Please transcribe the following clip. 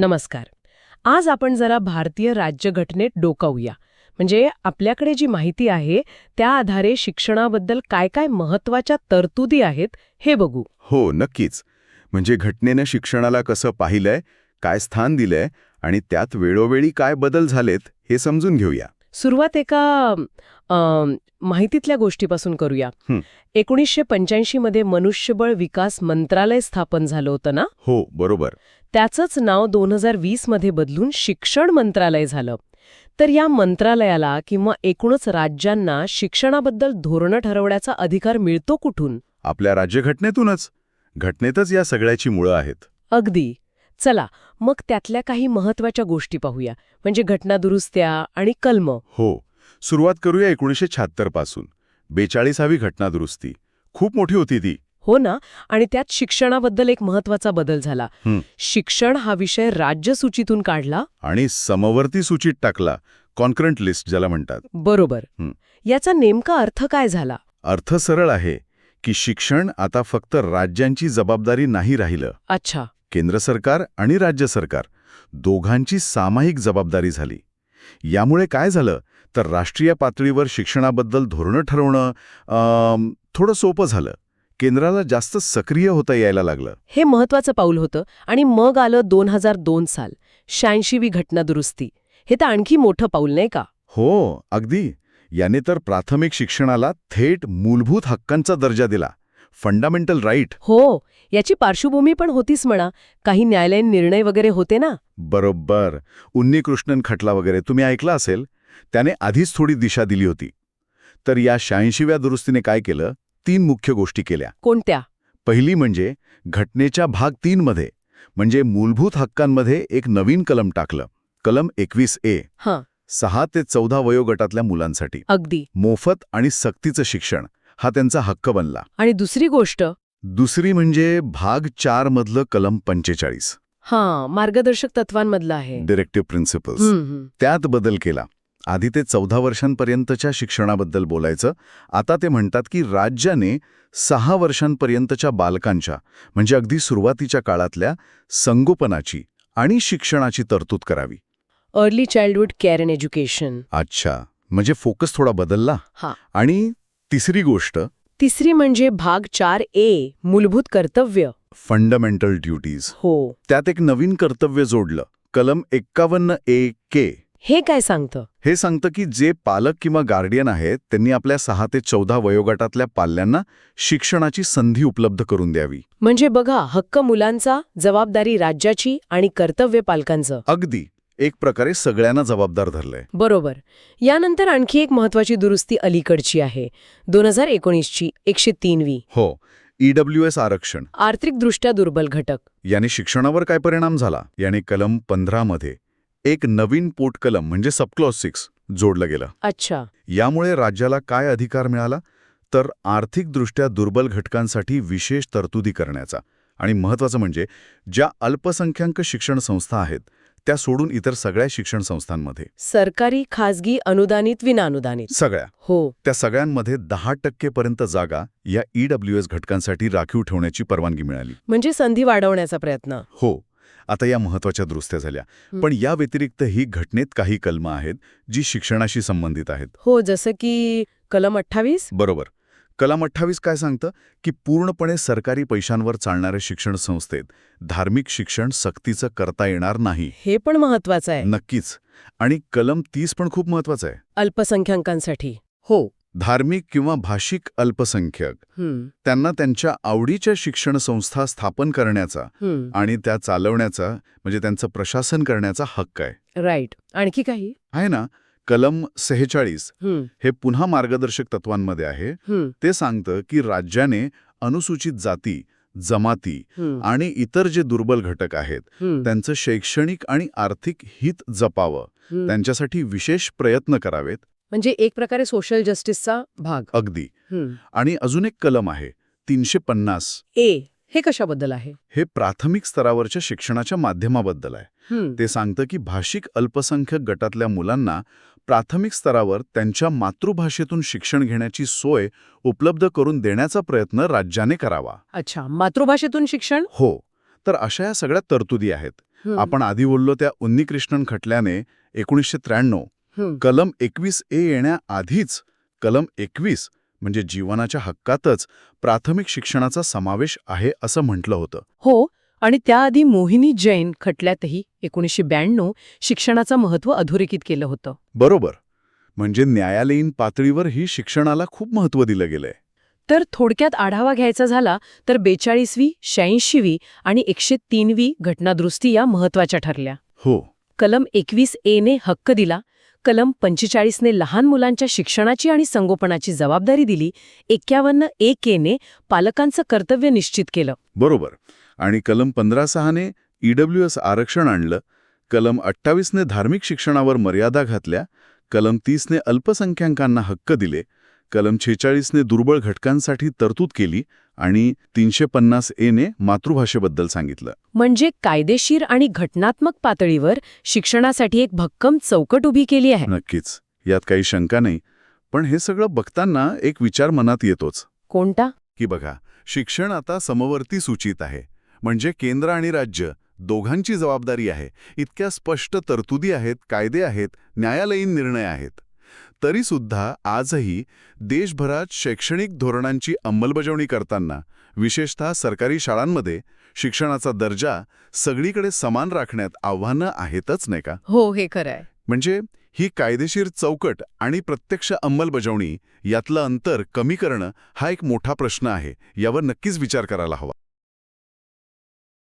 नमस्कार. आज आपण जरा भारतीय राज्यघटनेत डोकावूया. म्हणजे आपल्याकडे जी माहिती आहे त्या आधारे शिक्षणाबद्दल काय काय महत्त्वाच्या तरतुदी आहेत हे बघू. हो नक्कीच. म्हणजे घटनेनं शिक्षणाला कसं पाहिलंय काय स्थान दिलंय आणि त्यात वेळोवेळी काय बदल झालेत हे समजून घेऊया. सुरुवात एका माहितीतल्या गोष्टीपासून करूया. एकोणीसशे पंच्याऐंशी मध्ये मनुष्यबळ विकास मंत्रालय स्थापन झालं होतं ना? हो बरोबर. त्याचंच नाव दोन हजार वीसमध्ये बदलून शिक्षण मंत्रालय झालं. तर या मंत्रालयाला किंवा एकूणच राज्यांना शिक्षणाबद्दल धोरणं ठरवण्याचा अधिकार मिळतो कुठून? आपल्या राज्यघटनेतूनच. घटनेतच या सगळ्याची मुळं आहेत. अगदी. चला मग त्यातल्या काही महत्त्वाच्या गोष्टी पाहूया. म्हणजे घटनादुरुस्त्या आणि कलम. हो सुरुवात करूया एकोणीसशे शहात्तरपासून. बेचाळीसावी घटनादुरुस्ती खूप मोठी होती ती. हो ना? आणि त्यात शिक्षणाबद्दल एक महत्त्वाचा बदल झाला. शिक्षण हा विषय राज्यसूचीतून काढला? आणि समवर्ती सूचीत टाकला. कॉन्करंट लिस्ट ज्याला म्हणतात. बरोबर. याचा नेमका अर्थ काय झाला? अर्थ सरळ आहे की शिक्षण आता फक्त राज्यांची जबाबदारी नाही राहिलं. अच्छा. केंद्र सरकार आणि राज्य सरकार दोघांची सामायिक जबाबदारी झाली. यामुळे काय झालं? तर राष्ट्रीय पातळीवर शिक्षणाबद्दल धोरणं ठरवणं थोडं सोपं झालं. केंद्राला जास्त सक्रिय होता यायला लागलं. हे महत्वाचं पाऊल होतं आणि मग आलं दोन हजार दोन साल. शहाऐंशीवी घटनादुरुस्ती. हे तर आणखी मोठं पाऊल नाही का? हो अगदी. याने तर प्राथमिक शिक्षणाला थेट मूलभूत हक्कांचा दर्जा दिला. Fundamental right. हो याची पार्श्वभूमी पण होतीच म्हणा. काही न्यायालयीन निर्णय वगैरे होते ना? बरोबर. उन्नीकृष्णन खटला वगैरे तुम्ही ऐकला असेल? त्याने आधीच थोडी दिशा दिली होती. तर या शहाऐंशीव्या दुरुस्तीने काय केलं? तीन मुख्य गोष्टी केल्या. कोणत्या? पहिली म्हणजे घटनेच्या भाग तीनमध्ये म्हणजे मूलभूत हक्कांमध्ये एक नवीन कलम टाकलं. कलम एकवीस ए. हां. सहा ते चौदा वयोगटातल्या मुलांसाठी. अगदी. मोफत आणि सक्तीचं शिक्षण. हा त्यांचा हक्क बनला. आणि दुसरी गोष्ट दुसरी म्हणजे भाग चार मधलं कलम पंचेचाळीस. हां मार्गदर्शक तत्वांमधलं आहे. Directive principles. त्यात बदल केला. आधी ते चौदा वर्षांपर्यंतच्या शिक्षणाबद्दल बोलायचं आता ते म्हणतात की राज्याने सहा वर्षांपर्यंतच्या बालकांच्या म्हणजे अगदी सुरुवातीच्या काळातल्या संगोपनाची आणि शिक्षणाची तरतूद करावी. Early childhood care and education अच्छा. म्हणजे फोकस थोडा बदलला. आणि तिसरी गोष्ट तिसरी म्हणजे भाग चार ए मूलभूत कर्तव्य. फंडामेंटल ड्युटीज हो. त्यात एक नवीन कर्तव्य जोडलं कलम एक्कावन्न ए के. हे काय सांगतं? हे सांगतं की जे पालक किंवा गार्डियन आहेत त्यांनी आपल्या सहा ते चौदा वयोगटातल्या पाल्यांना शिक्षणाची संधी उपलब्ध करून द्यावी. म्हणजे बघा हक्क मुलांचा जबाबदारी राज्याची आणि कर्तव्य पालकांचं. अगदी. एक प्रकारे सगळ्यांना जबाबदार धरलंय. बरोबर. यानंतर आणखी एक महत्वाची दुरुस्ती अलीकडची आहे. दोन हजार एकोणीसची एकशे तीनवी. हो. ईडब्ल्यू एस आरक्षण. आर्थिकदृष्ट्या दुर्बल घटक. याने शिक्षणावर काय परिणाम झाला? याने कलम पंधरामध्ये एक नवीन पोटकलम म्हणजे सबक्लॉज सिक्स जोडलं गेलं. अच्छा. यामुळे राज्याला काय अधिकार मिळाला? तर आर्थिकदृष्ट्या दुर्बल घटकांसाठी विशेष तरतुदी करण्याचा. आणि महत्त्वाचं म्हणजे ज्या अल्पसंख्याक शिक्षण संस्था आहेत त्या सोडून इतर सगळ्या शिक्षण संस्थांमध्ये. सरकारी खाजगी अनुदानित विनानुदानित. सगळ्या. हो. त्या सगळ्यांमध्ये दहा टक्केपर्यंत जागा या ईडब्ल्यू एस घटकांसाठी राखीव ठेवण्याची परवानगी मिळाली. म्हणजे संधी वाढवण्याचा प्रयत्न. हो. आता या महत्त्वाच्या दुरुस्त्या झाल्या. पण या व्यतिरिक्त ही घटनेत काही कलमं आहेत जी शिक्षणाशी संबंधित आहेत. हो जसं की कलम अठ्ठावीस? बरोबर. कलम अठ्ठावीस काय सांगतं? की पूर्णपणे सरकारी पैशांवर चालणाऱ्या शिक्षण संस्थेत धार्मिक शिक्षण सक्तीचं करता येणार नाही. हे पण महत्वाचं आहे. नक्कीच. आणि कलम तीस पण खूप महत्वाचं आहे. अल्पसंख्याकांसाठी. हो धार्मिक किंवा भाषिक अल्पसंख्यक. त्यांना त्यांच्या आवडीच्या शिक्षण संस्था स्थापन करण्याचा आणि त्या चालवण्याचा म्हणजे त्यांचं प्रशासन करण्याचा हक्क आहे. राईट. आणखी काही? आहे ना? कलम सेहेचाळीस हे. पुन्हा मार्गदर्शक तत्वांमध्ये आहे. ते सांगतं की राज्याने अनुसूचित जाती जमाती आणि इतर जे दुर्बल घटक आहेत त्यांचं शैक्षणिक आणि आर्थिक हित जपावं. त्यांच्यासाठी विशेष प्रयत्न करावेत. म्हणजे एक प्रकारे सोशल जस्टिसचा भाग. अगदी. आणि अजून एक कलम आहे तीनशे पन्नास. ए हे कशाबद्दल आहे? हे प्राथमिक स्तरावरच्या शिक्षणाच्या माध्यमाबद्दल आहे. ते सांगतं की भाषिक अल्पसंख्यक गटातल्या मुलांना प्राथमिक स्तरावर त्यांच्या मातृभाषेतून शिक्षण घेण्याची सोय उपलब्ध करून देण्याचा प्रयत्न राज्याने करावा. अच्छा मातृभाषेतून शिक्षण? हो तर अशा या सगळ्या तरतुदी आहेत. आपण आधी बोललो त्या उन्नीकृष्णन खटल्याने एकोणीसशे त्र्याण्णव. कलम एकवीस ए येण्याआधीच कलम एकवीस म्हणजे जीवनाच्या हक्कातच प्राथमिक शिक्षणाचा समावेश आहे असं म्हटलं होतं. हो आणि त्याआधी मोहिनी जैन खटल्यातही एकोणीसशे ब्याण्णव शिक्षणाचं महत्त्व अधोरेखित केलं होतं. बरोबर. म्हणजे न्यायालयीन पातळीवर ही शिक्षणाला खूप महत्त्व दिलं गेलंय. तर थोडक्यात आढावा घ्यायचा झाला तर बेचाळीसवी शहाऐंशीवी आणि एकशे तीनवी घटनादुरुस्ती या महत्त्वाच्या ठरल्या. हो. कलम एकवीस एने हक्क दिला कलम पंचेचाळीसने लहान मुलांच्या शिक्षणाची आणि संगोपनाची जबाबदारी दिली एक्क्यावन्न ए केने पालकांचं कर्तव्य निश्चित केलं. बरोबर. आणि कलम पंधरा सहाने ईडब्ल्यू एस आरक्षण आणलं कलम अठ्ठावीसने धार्मिक शिक्षणावर मर्यादा घातल्या कलम तीसने अल्पसंख्याकांना हक्क दिले कलम छेचाळीसने दुर्बळ घटकांसाठी तरतूद केली आणि तीनशे पन्नास एने मातृभाषेबद्दल सांगितलं. म्हणजे कायदेशीर आणि घटनात्मक पातळीवर शिक्षणासाठी एक भक्कम चौकट उभी केली आहे. नक्कीच. यात काही शंका नाही पण हे सगळं बघताना एक विचार मनात येतोच. कोणता? की बघा शिक्षण आता समवर्ती सूचित आहे. म्हणजे केंद्र आणि राज्य दोघांची जबाबदारी आहे. इतक्या स्पष्ट तरतुदी आहेत कायदे आहेत न्यायालयीन निर्णय आहेत. तरीसुद्धा आजही देशभरात शैक्षणिक धोरणांची अंमलबजावणी करताना विशेषतः सरकारी शाळांमध्ये शिक्षणाचा दर्जा सगळीकडे समान राखण्यात आव्हानं आहेतच नाही का? हो हे खरं आहे. म्हणजे ही कायदेशीर चौकट आणि प्रत्यक्ष अंमलबजावणी यातलं अंतर कमी करणं हा एक मोठा प्रश्न आहे यावर नक्कीच विचार करायला हवा.